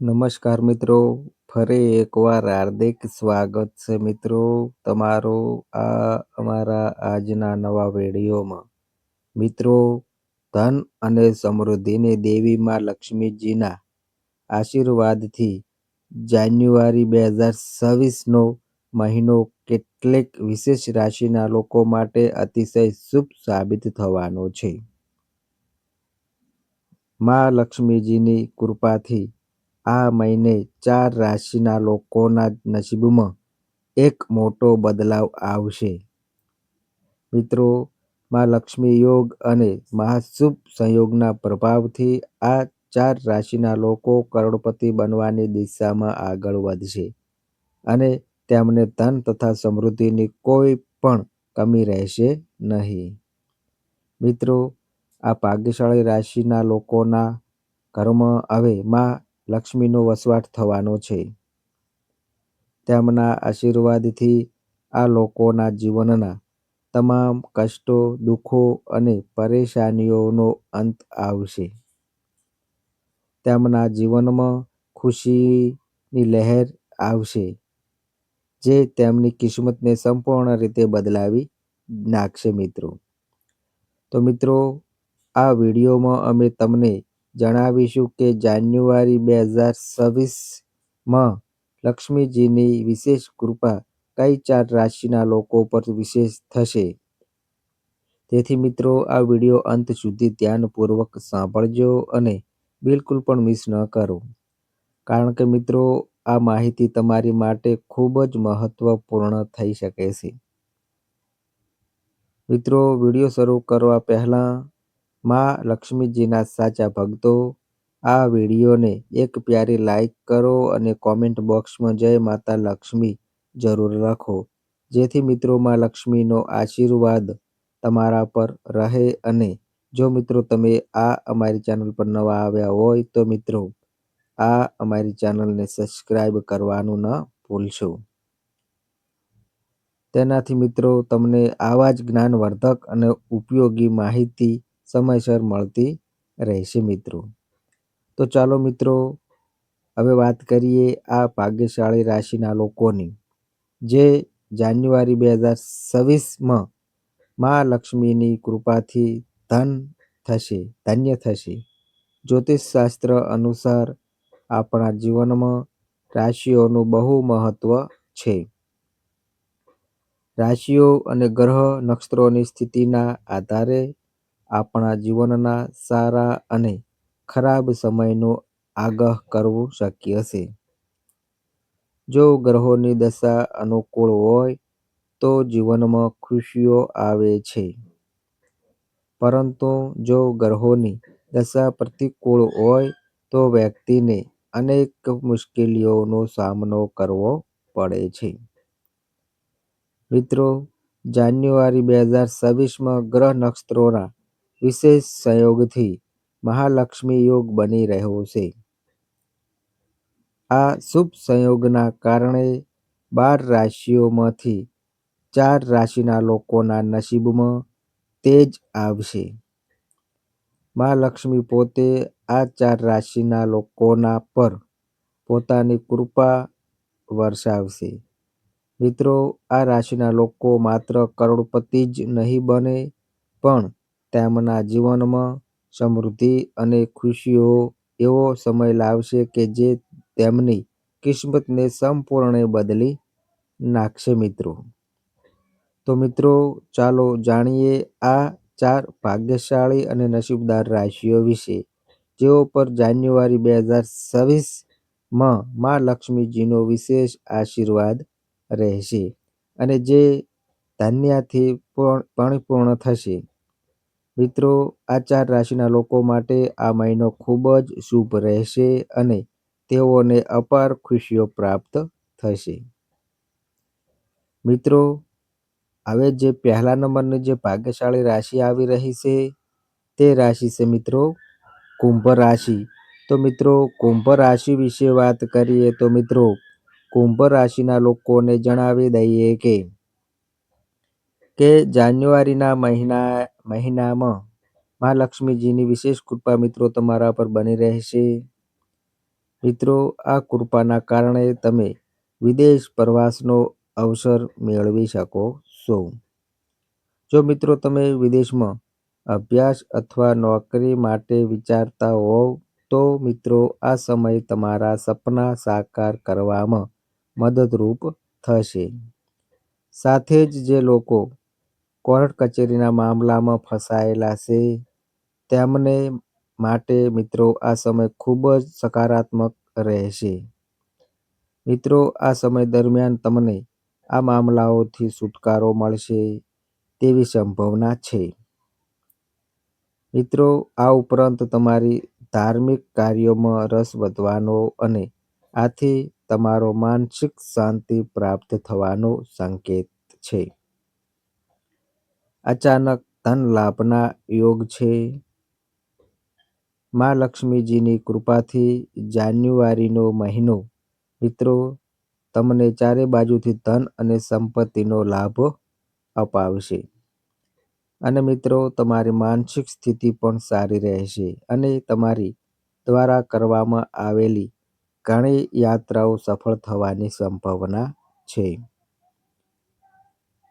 નમસ્કાર મિત્રો, ફરી એકવાર હાર્દિક સ્વાગત છે મિત્રો તમારું આ અમારા આજના નવા વિડીયોમાં. મિત્રો, ધન અને સમૃદ્ધિની દેવી માં લક્ષ્મીજીના આશીર્વાદથી જાન્યુઆરી બે હજાર છવ્વીસનો મહિનો કેટલીક વિશેષ રાશિના લોકો માટે અતિશય શુભ સાબિત થવાનો છે. મા લક્ષ્મીજીની કૃપાથી આ મહિને ચાર રાશિના લોકોના નસીબમાં એક મોટો બદલાવ આવશે. મિત્રો, મા લક્ષ્મી યોગ અને મહાશુભ સંયોગના પ્રભાવથી આ ચાર રાશિના લોકો કરોડપતિ બનવાની દિશામાં આગળ વધશે અને તેમને ધન તથા સમૃદ્ધિની કોઈ પણ કમી રહેશે નહીં. મિત્રો, આ ભાગ્યશાળી રાશિના લોકોના ઘરમાં હવે માં લક્ષ્મીનો વસવાટ થવાનો છે. તેમના આશીર્વાદથી આ લોકોના જીવનના તમામ કષ્ટો, દુઃખો અને પરેશાનીઓનો અંત આવશે. તેમના જીવનમાં ખુશીની લહેર આવશે, જે તેમની કિસ્મતને સંપૂર્ણ રીતે બદલાવી નાખશે મિત્રો. તો મિત્રો, આ વિડીયોમાં અમે તમને જણાવીશું કે જાન્યુઆરી બે હજાર છવ્વીસમાં લક્ષ્મીજીની વિશેષ કૃપા કઈ ચાર રાશિના લોકો પર વિશેષ થશે? તેથી મિત્રો, આ વીડિયો અંત સુધી ધ્યાનપૂર્વક સાંભળજો અને બિલકુલ પણ મિસ ન કરો. કારણ કે મિત્રો, આ માહિતી તમારી માટે ખૂબ જ મહત્વપૂર્ણ થઈ શકે છે. મિત્રો, વીડિયો શરૂ કરવા પહેલાં માં લક્ષ્મીજીના સાચા ભક્તો. આ વિડીયોને એક પ્યારી લાઈક કરો અને કોમેન્ટ બોક્સમાં જય માતા લક્ષ્મી જરૂર લખો. જેથી મિત્રો માં લક્ષ્મીનો આશીર્વાદ તમારા પર રહે અને જો મિત્રો તમે આ અમારી ચેનલ પર નવા આવ્યા હોય તો મિત્રો, આ અમારી ચેનલને સબસ્ક્રાઈબ કરવાનું ન ભૂલશો. તેનાથી મિત્રો તમને આવા જ જ્ઞાનવર્ધક અને ઉપયોગી માહિતી સમયસર મળતી રહેશે મિત્રો. તો ચાલો મિત્રો, હવે વાત કરીએ આ ભાગ્યશાળી રાશિના લોકોની, જે જાન્યુઆરી બે હજાર છવ્વીસમાં મા લક્ષ્મીની કૃપાથી ધન થશે, ધન્ય થશે. જ્યોતિષ શાસ્ત્ર અનુસાર આપણા જીવનમાં રાશિઓનું બહુ મહત્વ છે. રાશિઓ અને ગ્રહ નક્ષત્રોની સ્થિતિના આધારે આપણા જીવનના સારા અને ખરાબ સમયનો આગાહ કરવું શક્ય છે. જો ગ્રહોની દશા અનુકૂળ હોય, તો જીવનમાં ખુશીઓ આવે છે. પરંતુ જો ગ્રહોની દશા પ્રતિકૂળ હોય, તો વ્યક્તિને અનેક મુશ્કેલીઓનો સામનો કરવો પડે છે. મિત્રો, જાન્યુઆરી બે હજાર છવ્વીસમાં ગ્રહ નક્ષત્રોના વિશેષ સંયોગથી મહાલક્ષ્મી યોગ બની રહ્યો છે. આ શુભ સંયોગના કારણે બાર રાશિઓમાંથી ચાર રાશિના લોકોના નસીબમાં તેજ આવશે. મહાલક્ષ્મી પોતે આ ચાર રાશિના લોકોના પર પોતાની કૃપા વરસાવશે. મિત્રો, આ રાશિના લોકો માત્ર કરોડપતિ જ નહીં બને, પણ તેમના જીવનમાં સમૃદ્ધિ અને ખુશીઓ એવો સમય લાવશે કે જે તેમની કિસ્મતને સંપૂર્ણ બદલી નાખશે મિત્રો. તો મિત્રો, ચાલો જાણીએ આ ચાર ભાગ્યશાળી અને નસીબદાર રાશિઓ વિશે. જેઓ પર જાન્યુઆરી બે હજાર છવ્વીસમાં માં લક્ષ્મીજીનો વિશેષ આશીર્વાદ રહેશે અને જે ધન્યથી પરિપૂર્ણ થશે. મિત્રો, આ ચાર રાશિના લોકો માટે આ મહિનો ખૂબ જ શુભ રહેશે અને તેઓને અપાર ખુશીઓ પ્રાપ્ત થશે. મિત્રો, હવે જે પહેલા નંબરની જે ભાગ્યશાળી રાશિ આવી રહી છે, તે રાશિ છે મિત્રો કુંભ રાશિ. તો મિત્રો, કુંભ રાશિ વિશે વાત કરીએ તો મિત્રો, કુંભ રાશિના લોકોને જણાવી દઈએ કે કે જાન્યુઆરીના મહિના, મહિનામાં મા લક્ષ્મીજીની વિશેષ કૃપા મિત્રો તમારા પર બની રહેશે મિત્રો, આ કૃપાના કારણે તમે વિદેશ પ્રવાસનો અવસર મેળવી શકો છો. જો મિત્રો, તમે વિદેશમાં અભ્યાસ અથવા નોકરી માટે વિચારતા હોવ, તો મિત્રો, આ સમય તમારા સપના સાકાર કરવામાં મદદરૂપ થશે. સાથે જ જે લોકો કોર્ટ કચેરીના મામલામાં ફસાયેલા છે તેમને માટે મિત્રો આ સમય ખૂબ જ સકારાત્મક રહેશે. મિત્રો, આ સમય દરમિયાન તમને આ મામલાઓથી છુટકારો મળશે તેવી સંભાવના છે. મિત્રો, આ ઉપરાંત તમારી ધાર્મિક કાર્યોમાં રસ વધવાનો અને આથી તમારો માનસિક શાંતિ પ્રાપ્ત થવાનો સંકેત છે. અચાનક ધન લાભના યોગ છે. મા લક્ષ્મીજીની કૃપાથી જાન્યુઆરીનો મહિનો મિત્રો, તમને ચારે બાજુથી ધન અને સંપત્તિનો લાભ અપાવશે. અને મિત્રો, તમારી માનસિક સ્થિતિ પણ સારી રહેશે અને તમારી દ્વારા કરવામાં આવેલી ઘણી યાત્રાઓ સફળ થવાની સંભાવના છે.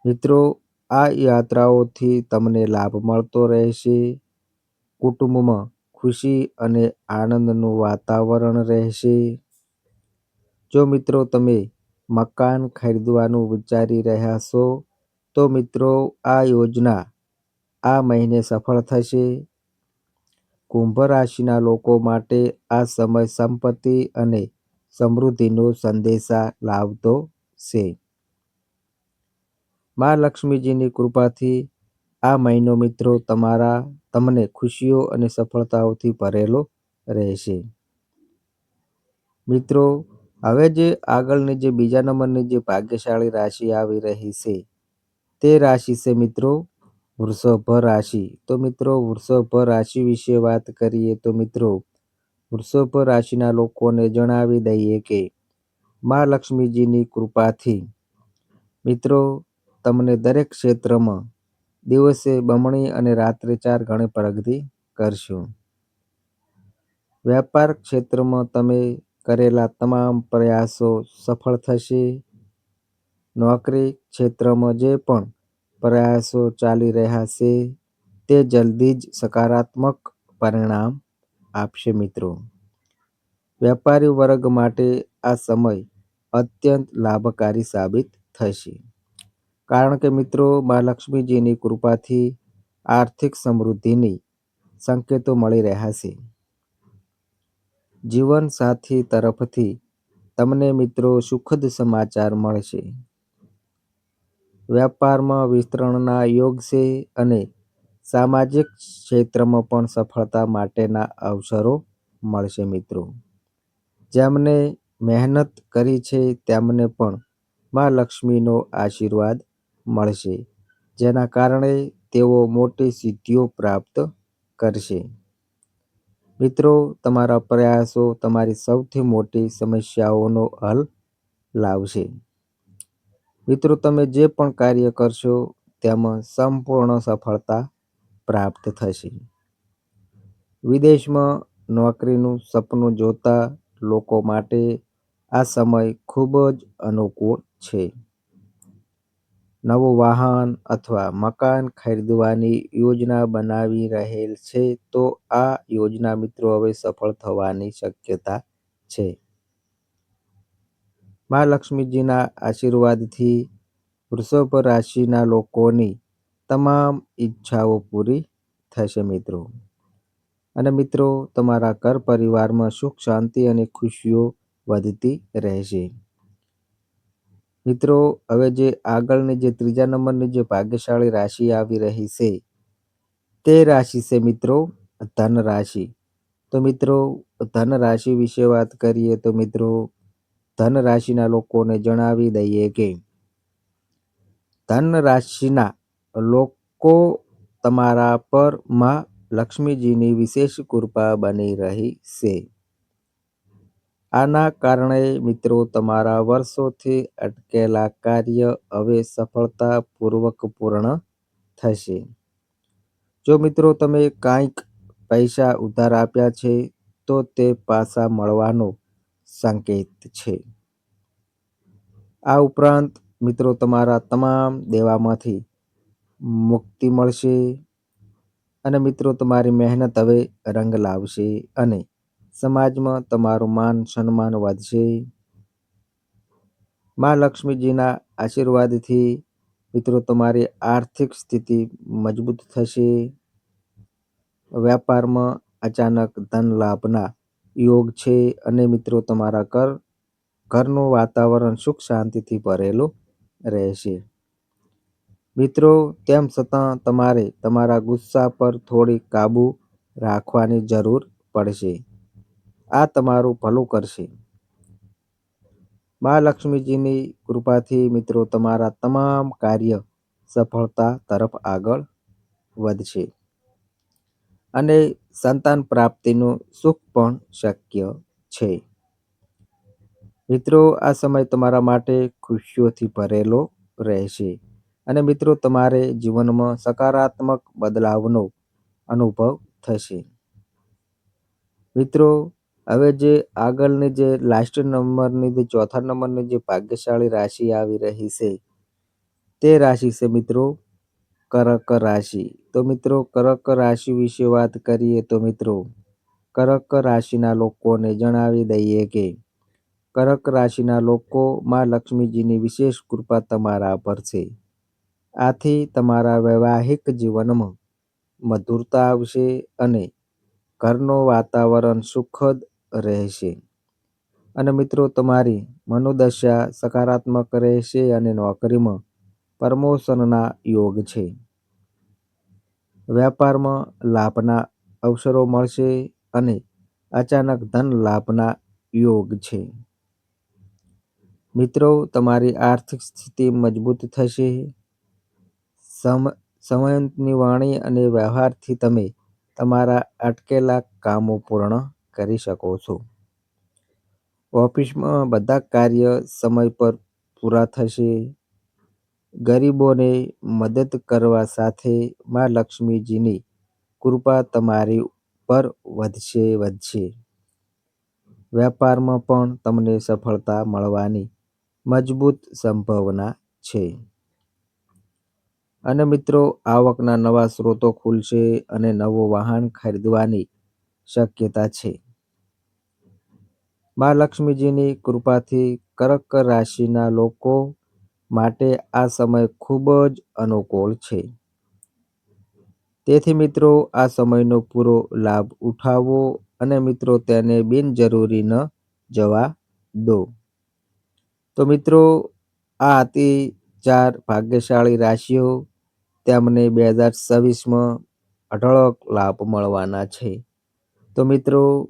મિત્રો આ યાત્રાઓથી તમને લાભ મળતો રહેશે. કુટુંબમાં ખુશી અને આનંદનું વાતાવરણ રહેશે. જો મિત્રો તમે મકાન ખરીદવાનું વિચારી રહ્યા છો, તો મિત્રો આ યોજના આ મહિને સફળ થશે. કુંભ રાશિના લોકો માટે આ સમય સંપત્તિ અને સમૃદ્ધિનો સંદેશા લાવતો છે. માં લક્ષ્મીજીની કૃપાથી આ મહિનો મિત્રો તમારા તમને ખુશીઓ અને સફળતાઓથી ભરેલો રહેશે. મિત્રો, હવે જે આગળની જે બીજા નંબરની જે ભાગ્યશાળી રાશિ આવી રહી છે, તે રાશિ છે મિત્રો વૃષભ રાશિ. તો મિત્રો, વૃષભ રાશિ વિશે વાત કરીએ તો મિત્રો, વૃષભ રાશિના લોકોને જણાવી દઈએ કે માં લક્ષ્મીજીની કૃપાથી મિત્રો તમને દરેક ક્ષેત્રમાં દિવસે બમણી અને રાત્રે ચાર ગણી પ્રગતિ કરશો. વેપાર ક્ષેત્રમાં તમે કરેલા તમામ પ્રયાસો સફળ થશે. નોકરી ક્ષેત્રમાં જે પણ પ્રયાસો ચાલી રહ્યા છે, તે જલ્દી જ સકારાત્મક પરિણામ આપશે મિત્રો. વેપારી વર્ગ માટે આ સમય અત્યંત લાભકારી સાબિત થશે. કારણ કે મિત્રો મા લક્ષ્મીજીની કૃપાથી આર્થિક સમૃદ્ધિની સંકેતો મળી રહ્યા છે. જીવનસાથી તરફથી તમને મિત્રો સુખદ સમાચાર મળશે. વેપારમાં વિસ્તરણના યોગ છે અને સામાજિક ક્ષેત્રમાં પણ સફળતા માટેના અવસરો મળશે મિત્રો. જેમને મહેનત કરી છે, તેમને પણ મા લક્ષ્મીનો આશીર્વાદ મળશે. જેના કારણે તેઓ મોટી સિદ્ધિઓ પ્રાપ્ત કરશે. મિત્રો, તમારા પ્રયાસો તમારી સૌથી મોટી સમસ્યાઓનો હલ લાવશે. મિત્રો, તમે જે પણ કાર્ય કરશો, તેમાં સંપૂર્ણ સફળતા પ્રાપ્ત થશે. વિદેશમાં નોકરીનું સપનું જોતા લોકો માટે આ સમય ખૂબ જ અનુકૂળ છે. નવું વાહન અથવા મકાન ખરીદવાની યોજના બનાવી રહેલ છે, તો આ યોજના મિત્રો હવે સફળ થવાની શક્યતા છે. મા લક્ષ્મીજીના આશીર્વાદથી વૃષભ રાશિના લોકોની તમામ ઈચ્છાઓ પૂરી થશે મિત્રો. અને મિત્રો, તમારા ઘર પરિવારમાં સુખ, શાંતિ અને ખુશીઓ વધતી રહેશે. મિત્રો, હવે જે આગળની જે ત્રીજા નંબરની જે ભાગ્યશાળી રાશિ આવી રહી છે, તે રાશિ છે મિત્રો ધન રાશિ. તો મિત્રો, ધન રાશિ વિશે વાત કરીએ તો મિત્રો, ધન રાશિના લોકોને જણાવી દઈએ કે ધન રાશિના લોકો તમારા પરમાં લક્ષ્મીજીની વિશેષ કૃપા બની રહી છે. આના કારણે મિત્રો તમારા વર્ષોથી અટકેલા કાર્ય હવે સફળતાપૂર્વક પૂર્ણ થશે. જો મિત્રો તમે કાંઈક પૈસા ઉધાર આપ્યા છે, તો તે પાછા મળવાનો સંકેત છે આ ઉપરાંત મિત્રો તમારા તમામ દેવામાંથી મુક્તિ મળશે અને મિત્રો તમારી મહેનત હવે રંગ લાવશે અને સમાજમાં તમારું માન સન્માન વધશે. મા લક્ષ્મીજીના આશીર્વાદથી મિત્રો તમારી આર્થિક સ્થિતિ મજબૂત થશે. વ્યાપારમાં અચાનક ધન લાભના યોગ છે અને મિત્રો તમારા ઘર ઘરનું વાતાવરણ સુખ શાંતિથી ભરેલું રહેશે. મિત્રો તેમ છતાં તમારે તમારા ગુસ્સા પર થોડી કાબુ રાખવાની જરૂર પડશે. આ તમારું ભલું કરશે. મા લક્ષ્મીજીની કૃપાથી મિત્રો તમારા તમામ કાર્ય સફળતા તરફ આગળ વધશે. અને સંતાન પ્રાપ્તિનું સુખ પણ શક્ય છે. મિત્રો, આ સમય તમારા માટે ખુશીઓથી ભરેલો રહેશે. અને મિત્રો, તમારે જીવનમાં સકારાત્મક બદલાવનો અનુભવ થશે. મિત્રો હવે જે આગળની જે લાસ્ટ નંબરની જે ચોથા નંબરની જે ભાગ્યશાળી રાશિ આવી રહી છે, તે રાશિ છે મિત્રો કર્ક રાશિ. તો મિત્રો કર્ક રાશિ વિશે વાત કરીએ તો મિત્રો કર્ક રાશિના લોકોને જણાવી દઈએ કે કર્ક રાશિના લોકો માં લક્ષ્મીજીની વિશેષ કૃપા તમારા પર છે. આથી તમારા વૈવાહિક જીવનમાં મધુરતા આવશે અને ઘરનું વાતાવરણ સુખદ રહેશે. અને મિત્રો, તમારી મનોદશા સકારાત્મક રહેશે અને નોકરીમાં પ્રમોશનના યોગ છે. વ્યાપારમાં લાભના અવસરો મળશે અને અચાનક ધન લાભના યોગ છે. મિત્રો, તમારી આર્થિક સ્થિતિ મજબૂત થશે. સમ, સમયની વાણી અને વ્યવહારથી તમે તમારા અટકેલા કામો પૂર્ણ કરી શકો છો. ઓફિસમાં બધા કાર્ય સમય પર પૂરા થશે. ગરીબોને મદદ કરવા સાથે માં લક્ષ્મીજીની કૃપા તમારી પર વધશે વધશે. વેપારમાં પણ તમને સફળતા મળવાની મજબૂત સંભાવના છે. અને મિત્રો, આવકના નવા સ્ત્રોતો ખુલશે અને નવું વાહન ખરીદવાની શક્યતા છે. મા લક્ષ્મીજીની કૃપાથી કર્ક રાશિના લોકો માટે આ સમય ખૂબ જ અનુકૂળ છે. તેથી મિત્રો, આ સમયનો પૂરો લાભ ઉઠાવો અને મિત્રો, તેને બિનજરૂરી ન જવા દો. તો મિત્રો, આ હતી ચાર ભાગ્યશાળી રાશિઓ. તેમને બે હજાર છવ્વીસમાં અઢળક લાભ મળવાના છે. તો મિત્રો